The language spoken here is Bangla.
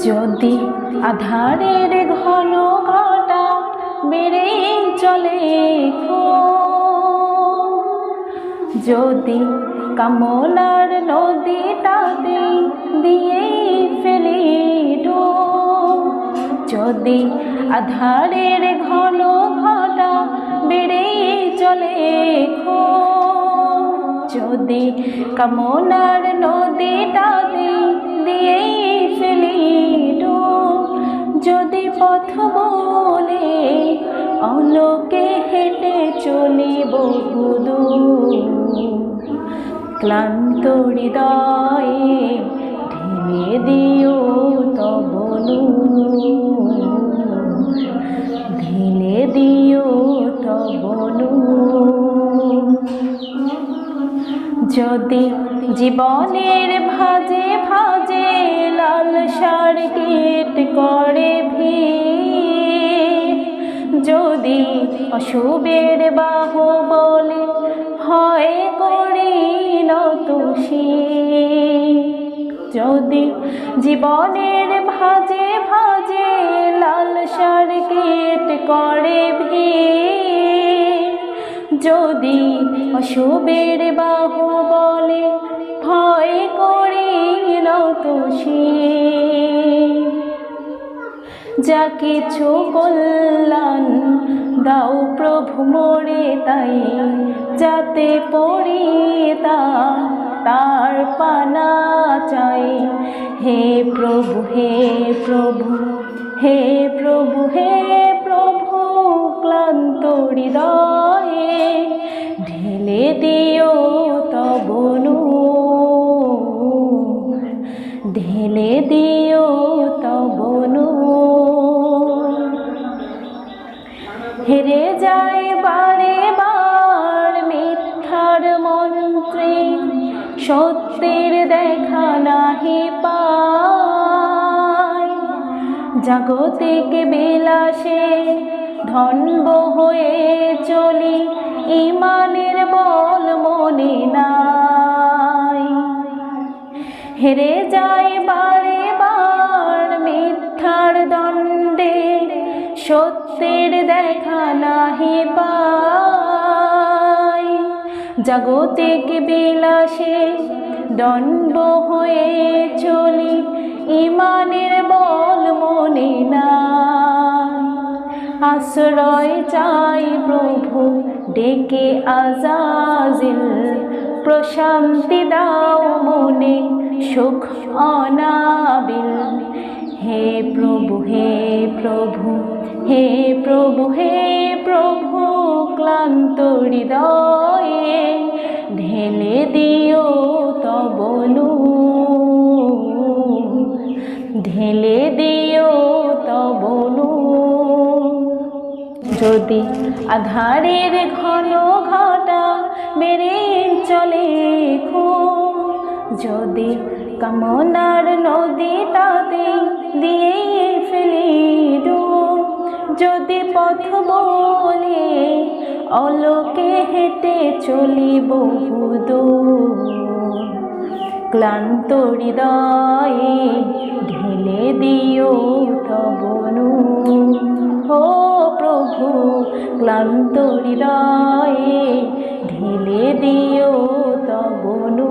যদি আধারের ঘন ঘটা বেড়ে চলে যদি কামনার নদীটাতে দিয়ে ফেলি যদি আধারের ঘন ঘটা বেড়ে চলে যদি কামনার নদীটাতে দিয়ে পথ বলে অলোকে হেঁটে চলি বহুদূর ক্লান্ত হৃদয়ে ঢেলে দিও তবনু ঢেলে দিও তবনু যদি জীবনের ভাজে ভাজে লাল সার কীট করে অশুভের বাহু বলে হয় করি নতুষি যদি জীবনের ভাজে ভাজে লাল সার করে ভি যদি অশুভের বাহু বলে ভয় করি নতুষি যা কিছু কল্যাণ দাও প্রভু মোরে তাই, যাতে পড়ি তার পানা চাই। হে প্রভু হে প্রভু হে প্রভু হে প্রভু, ক্লান্ত হৃদয়ে ঢেলে দিও তবনু ঢেলে দিও তবনু হেরে যায় বারে বার মিথ্যার মন্ত্রে। সত্যের দেখা নাহি পায়। জাগতিক বিলাসে ধনব হয়ে চলি, ইমানের বল মনে নাই। হেরে যায় বারে বার সত্যের দেখা নাহি পাই। জাগতিক বিলাসে দণ্ড হয়ে চলি, ইমানের বল মনে নাই। আশ্রয় চাই প্রভু, ডেকে আজাজিল। প্রশান্তি দাও মনে, সুখ অনাবিল। হে প্রভু হে প্রভু হে প্রভু হে প্রভু, ক্লান্ত হৃদয়ে ঢেলে দিও তবনু ঢেলে দিও তবনু যদি আধারের ঘন ঘটা বেড়ে চলে খুব যদি কামনার নদীটাতে দিয়ে ফেলি যদি পথ বলে অলোকে হেঁটে চলি বহুদূর ক্লান্ত হৃদয়ে ঢেলে দিও তবনু ও প্রভু, ক্লান্ত হৃদয়ে ঢেলে দিও তবনু